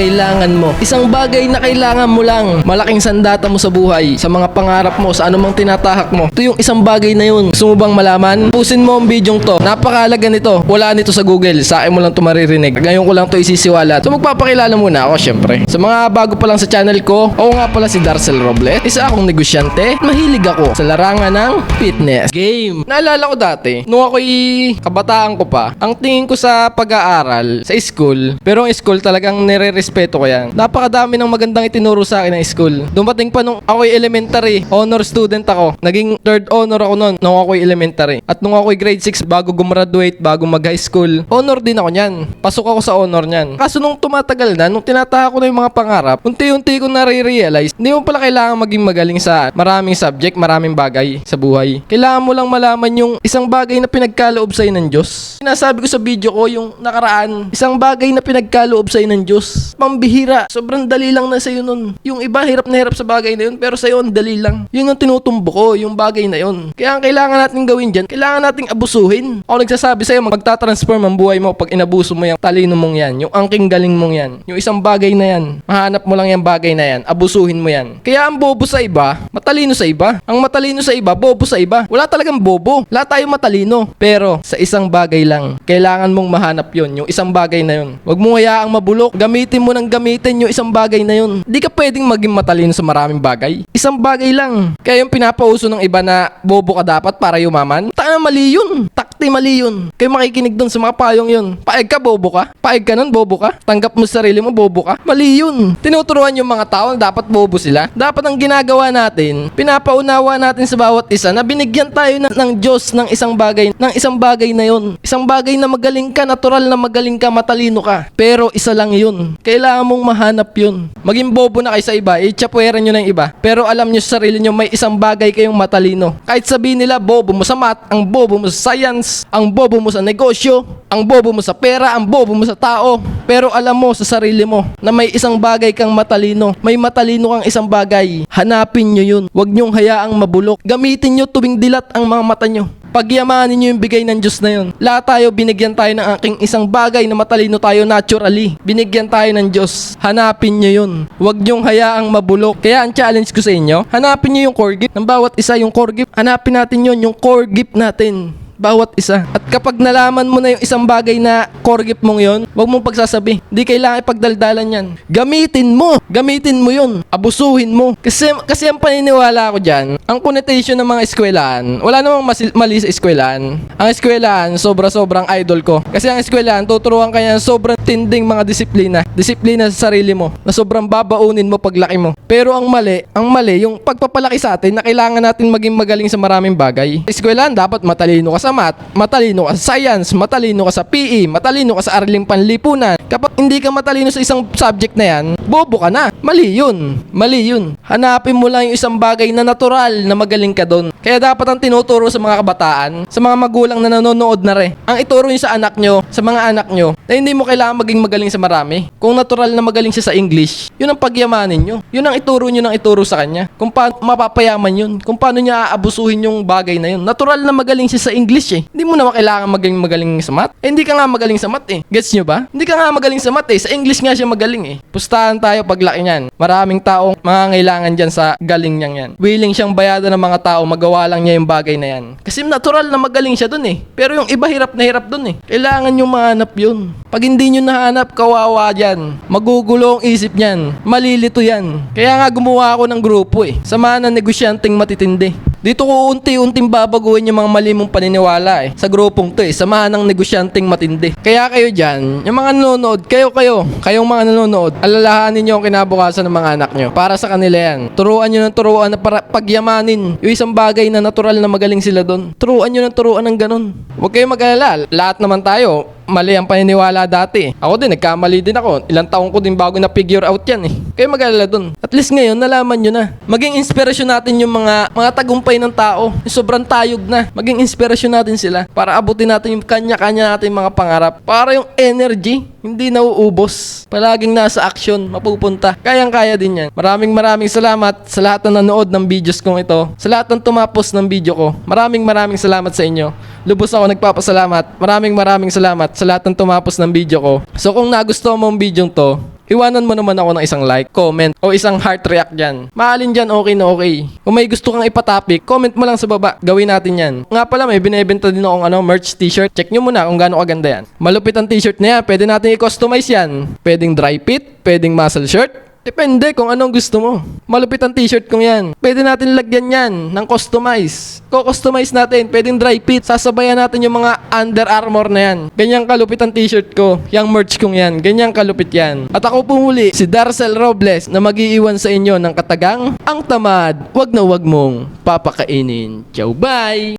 kailangan mo. Isang bagay na kailangan mo lang. Malaking sandata mo sa buhay, sa mga pangarap mo, sa anumang tinatahak mo. Ito yung isang bagay na yun. Gusto mo bang malaman? Pusin mo ang bidyong to. Napakalaga nito. Wala nito sa Google. Sa akin mo lang ito maririnig. Ngayon ko lang to isisiwalat. So magpapakilala muna ako syempre. Sa mga bago pa lang sa channel ko, ako nga pala si Darcel Robles. Isa akong negosyante. Mahilig ako sa larangan ng fitness. Game. Naalala ko dati, nung ako'y kabataan ko pa, ang tingin ko sa pag-aaral, sa school, pero ang school talagang nire-respeto ko yan. Napakadami ng magandang itinuro sa akin ng school. Dumating pa nung ako'y elementary, honor student ako. Naging third honor ako noon nung ako'y elementary. At nung ako'y grade 6, bago gumraduate, bago mag-high school, honor din ako niyan. Pasok ako sa honor niyan. Kaso nung tumatagal na, nung tinataha ko na yung mga pangarap, unti-unti ko nare-realize, hindi mo pala kailangan maging magaling sa maraming subject, maraming bagay sa buhay. Kailangan mo lang malaman yung isang bagay na pinagkaloob sa'yo ng Diyos. Sinasabi ko sa video ko, yung nakaraan, isang bagay na pinagkaloob sa'yo ng Diyos. Pambihira. Sobrang dali lang na sa'yo nun. Yung iba, hirap na hirap sa bagay na yun, pero sa'yo, ang dali lang. Yun ang tinutumbo ko, yung bagay na yun. Kaya ang kailangan natin gawin dyan, kailangan nating abusuhin. Ako nagsasabi sa'yo, magtatransform ang buhay mo pag inabuso mo yung talino mong yan, yung angking galing mong yan, yung isang bagay na yan. Mahanap mo lang yung bagay na yan, abusuhin mo yan. Kaya ang bobo sa iba, matalino sa iba. Ang matalino sa iba, bobo sa iba. Wala talagang bobo. Lahat tayo matalino. Pero sa isang bagay lang, kailangan mong mahanap yon yung isang bagay na yun. Huwag mo hayaang mabulok. Gamitin mo ng gamitin yung isang bagay na yun. Hindi ka pwedeng maging matalino sa maraming bagay. Isang bagay lang. Kaya yung pinapauso ng iba na bobo ka dapat para yumaman, tanga mali yun. Takti mali yun. Kayo makikinig doon sa mga payong yun. Paeg ka, bobo ka. Paeg ka nun, bobo ka. Tanggap mo sa sarili mo, bobo ka. Mali yun. Tinuturuan yung mga tao na dapat bobo sila. Dapat ang ginagawa natin, pinapaunawa natin sa bawat isa na binigyan tayo na, ng Diyos ng isang bagay, ng isang bagay na yun. Isang bagay na magaling ka, natural na magaling ka, matalino ka. Pero isa lang yun. Kailangan mong mahanap yun. Maging bobo na kayo sa iba, itsapueran nyo ng iba. Pero alam nyo sa sarili nyo, may isang bagay kayong matalino. Kahit sabihin nila, bobo mo sa math, ang bobo mo sa science, ang bobo mo sa negosyo, ang bobo mo sa pera, ang bobo mo sa tao. Pero alam mo sa sarili mo na may isang bagay kang matalino. May matalino kang isang bagay. Hanapin nyo yun. Huwag nyong hayaang mabulok. Gamitin nyo tuwing dilat ang mga mata nyo. Pagyamanin nyo yung bigay ng Diyos na yun. Lahat tayo binigyan tayo ng aking isang bagay na matalino tayo naturally. Binigyan tayo ng Diyos. Hanapin nyo yun. Huwag nyong hayaang mabulok. Kaya ang challenge ko sa inyo, hanapin nyo yung core gift. Ng bawat isa yung core gift. Hanapin natin yun, yung core gift natin bawat isa. At kapag nalaman mo na yung isang bagay na core gift mong yon, huwag mong pagsasabi. Hindi kailangan ipagdaldalan yan. Gamitin mo. Gamitin mo yun. Abusuhin mo. Kasi, kasi ang paniniwala ko dyan, ang connotation ng mga eskwelahan, wala namang masi- mali sa eskwelahan. Ang eskwelahan, sobra-sobrang idol ko. Kasi ang eskwelahan, tuturuan ka niya ng sobrang tinding mga disiplina. Disiplina sa sarili mo. Na sobrang babaunin mo paglaki mo. Pero ang mali, ang mali, yung pagpapalaki sa atin na kailangan natin maging magaling sa maraming bagay. Eskwelahan, dapat matalino ka sa math, matalino ka sa science, matalino ka sa PE, matalino ka sa araling panlipunan. Kapag hindi ka matalino sa isang subject na yan, bobo ka na. Mali yun. Mali yun. Hanapin mo lang yung isang bagay na natural na magaling ka doon. Kaya dapat ang tinuturo sa mga kabataan, sa mga magulang na nanonood na rin, ang ituro nyo sa anak nyo, sa mga anak nyo, na hindi mo kailangan maging magaling sa marami. Kung natural na magaling siya sa English, yun ang pagyamanin nyo. Yun ang ituro nyo ng ituro sa kanya. Kung paano mapapayaman yun. Kung paano niya aabusuhin yung bagay na yun. Natural na magaling siya sa English eh. Hindi mo naman kailangan maging magaling sa math. Eh, hindi ka nga magaling sa math eh. Gets nyo ba? Hindi ka nga magaling sa math eh. Sa English nga siya magaling eh. Pustahan tayo paglaki niyan. Maraming taong mangangailangan dyan sa galing niyang yan. Willing siyang bayadan ng mga tao, magawa lang niya yung bagay na yan. Kasi natural na magaling siya dun eh. Pero yung iba hirap na hirap dun eh. Kailangan nyo mahanap yun. Pag hindi nyo nahanap, kawawa dyan. Magugulo ang isip niyan. Malilito yan. Kaya nga gumawa ako ng grupo eh. Samahan ng negosyanteng matitindi. Dito ko unti-unting babaguhin yung mga mali mong paniniwala eh. Sa grupong to eh. Samahan ng negosyanteng matindi. Kaya kayo dyan, yung mga nanonood, kayo kayo, kayong mga nanonood, alalahanin nyo ang kinabukasan ng mga anak nyo. Para sa kanila yan. Turuan nyo ng turuan na para pagyamanin. Yung isang bagay na natural na magaling sila doon. Turuan nyo ng turuan ng ganun. Huwag kayong mag-alala. Lahat naman tayo, mali ang paniniwala dati. Ako din, nagkamali din ako. Ilang taong ko din bago na figure out yan eh. Kayo mag-alala dun. At least ngayon, nalaman nyo na. Maging inspirasyon natin yung mga mga tagumpay ng tao. Sobrang tayog na. Maging inspirasyon natin sila para abutin natin yung kanya-kanya natin mga pangarap. Para yung energy, hindi nauubos. Palaging nasa action, mapupunta. Kayang-kaya din yan. Maraming maraming salamat sa lahat ng nanood ng videos kong ito. Sa lahat ng tumapos ng video ko. Maraming maraming salamat sa inyo. Lubos ako nagpapasalamat. Maraming maraming salamat sa lahat ng tumapos ng video ko. So kung nagustuhan mo ang video to, iwanan mo naman ako ng isang like, comment, o isang heart react dyan. Maalin dyan, okay na okay. Kung may gusto kang ipatopic, comment mo lang sa baba. Gawin natin yan. Nga pala, may binebenta din akong ano, merch t-shirt. Check nyo muna kung gaano kaganda yan. Malupit ang t-shirt na yan. Pwede natin i-customize yan. Pwedeng dry fit, pwedeng muscle shirt, Depende kung anong gusto mo. Malupit ang t-shirt kong yan. Pwede natin lagyan yan ng customize. Ko-customize natin. Pwedeng dry fit. Sasabayan natin yung mga Under Armour na yan. Ganyang kalupit ang t-shirt ko. Yang merch kong yan. Ganyang kalupit yan. At ako pumuli, si Darcel Robles na magiiwan sa inyo ng katagang ang tamad. Wag na wag mong papakainin. Ciao, bye!